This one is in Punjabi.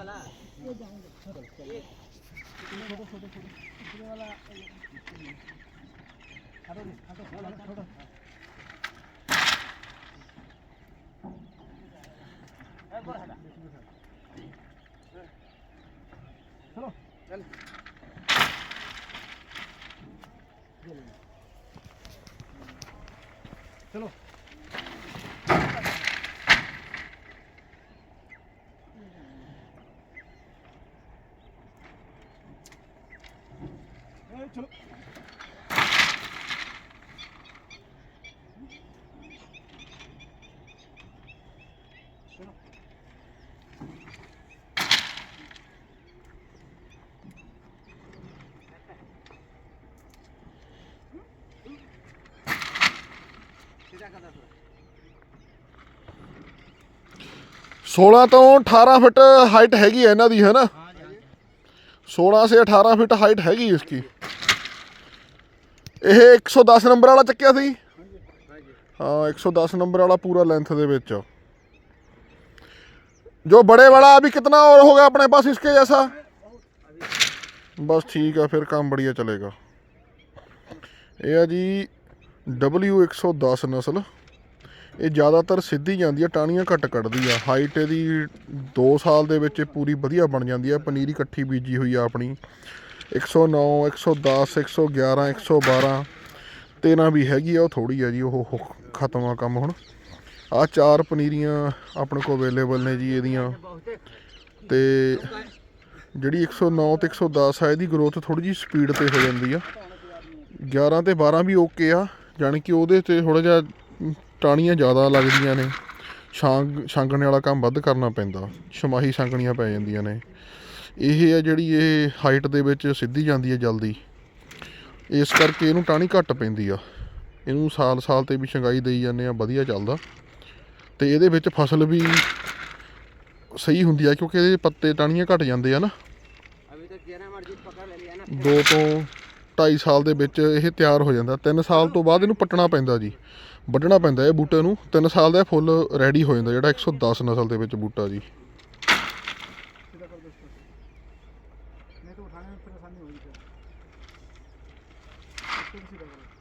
वाला ये जाएंगे छोटे छोटे छोटे ये वाला हटो ਚਲੋ। ਸੋਲਾਂ ਤੋਂ 18 ਫੁੱਟ ਹਾਈਟ ਹੈਗੀ ਹੈ ਇਹਨਾਂ ਦੀ, ਹੈ ਨਾ? 16 ਸੇ 18 ਫੁੱਟ ਹਾਈਟ ਹੈਗੀ ਇਸकी ਇਹ 110 ਨੰਬਰ ਵਾਲਾ ਚੱਕਿਆ ਸੀ ਹਾਂ 110 ਨੰਬਰ ਵਾਲਾ ਪੂਰਾ ਲੈਂਥ ਦੇ ਵਿੱਚ जो बड़े वाला अभी कितना और होगा अपने पास इसके जैसा बस ठीक है फिर काम बढ़िया चलेगा ਇਹ ਆ ਜੀ W110 ਨਸਲ ਇਹ ਜ਼ਿਆਦਾਤਰ ਸਿੱਧੀ ਜਾਂਦੀ ਆ ਟਾਣੀਆਂ ਘੱਟ ਕੱਢਦੀ ਆ ਹਾਈਟ ਇਹਦੀ 2 ਸਾਲ ਦੇ ਵਿੱਚ ਇਹ ਪੂਰੀ ਵਧੀਆ ਬਣ ਜਾਂਦੀ ਆ ਪਨੀਰੀ ਇਕੱਠੀ ਬੀਜੀ ਹੋਈ ਆ ਆਪਣੀ 109 110 111 112 13 ਵੀ ਹੈਗੀ ਆ ਉਹ ਥੋੜੀ ਆ ਜੀ ਉਹ ਖਤਮ ਆ ਕੰਮ ਹੁਣ। ਆ ਚਾਰ ਪਨੀਰੀਆਂ ਆਪਣੇ ਕੋਲ ਅਵੇਲੇਬਲ ਨੇ ਜੀ ਇਹਦੀਆਂ। ਤੇ ਜਿਹੜੀ 109 ਤੇ 110 ਆ ਇਹਦੀ ਗਰੋਥ ਥੋੜੀ ਜੀ ਸਪੀਡ ਤੇ ਹੋ ਜਾਂਦੀ ਆ। 11 ਤੇ 12 ਵੀ ਓਕੇ ਆ ਜਾਣੀ ਕਿ ਉਹਦੇ ਤੇ ਥੋੜਾ ਜਿਹਾ ਅਮ, ਟਾਹਣੀਆਂ ਜ਼ਿਆਦਾ ਲੱਗਦੀਆਂ ਨੇ। ਛਾਂਗ ਛਾਂਗਣੇ ਵਾਲਾ ਕੰਮ ਵੱਧ ਕਰਨਾ ਪੈਂਦਾ। ਛਮਾਹੀ ਛਾਂਗਣੀਆਂ ਪੈ ਜਾਂਦੀਆਂ ਨੇ। ਇਹ ਆ ਜਿਹੜੀ ਇਹ ਹਾਈਟ ਦੇ ਵਿੱਚ ਸਿੱਧੀ ਜਾਂਦੀ ਹੈ ਜਲਦੀ। ਇਸ ਕਰਕੇ ਇਹਨੂੰ ਟਾਣੀ ਘੱਟ ਪੈਂਦੀ ਆ। ਇਹਨੂੰ ਸਾਲ-ਸਾਲ ਤੇ ਵੀ ਸ਼ੰਗਾਈ ਦੇਈ ਜਾਂਦੇ ਆ ਵਧੀਆ ਚੱਲਦਾ। ਤੇ ਇਹਦੇ ਵਿੱਚ ਫਸਲ ਵੀ ਸਹੀ ਹੁੰਦੀ ਆ ਕਿਉਂਕਿ ਇਹਦੇ ਪੱਤੇ ਟਾਣੀਆਂ ਘੱਟ ਜਾਂਦੇ ਆ ਨਾ। ਦੋ ਤੋਂ 2.5 ਸਾਲ ਦੇ ਵਿੱਚ ਇਹ ਤਿਆਰ ਹੋ ਜਾਂਦਾ। 3 ਸਾਲ ਤੋਂ ਬਾਅਦ ਇਹਨੂੰ ਪੱਟਣਾ ਪੈਂਦਾ ਜੀ। ਵੱਢਣਾ ਪੈਂਦਾ ਇਹ ਬੂਟੇ ਨੂੰ। 3 ਸਾਲ ਦਾ ਫੁੱਲ ਰੈਡੀ ਹੋ ਜਾਂਦਾ ਜਿਹੜਾ 110 ਨਸਲ ਦੇ ਵਿੱਚ ਬੂਟਾ ਜੀ। नहीं तो उठाने में परेशानी होगी फिर इसको भी सीधा करो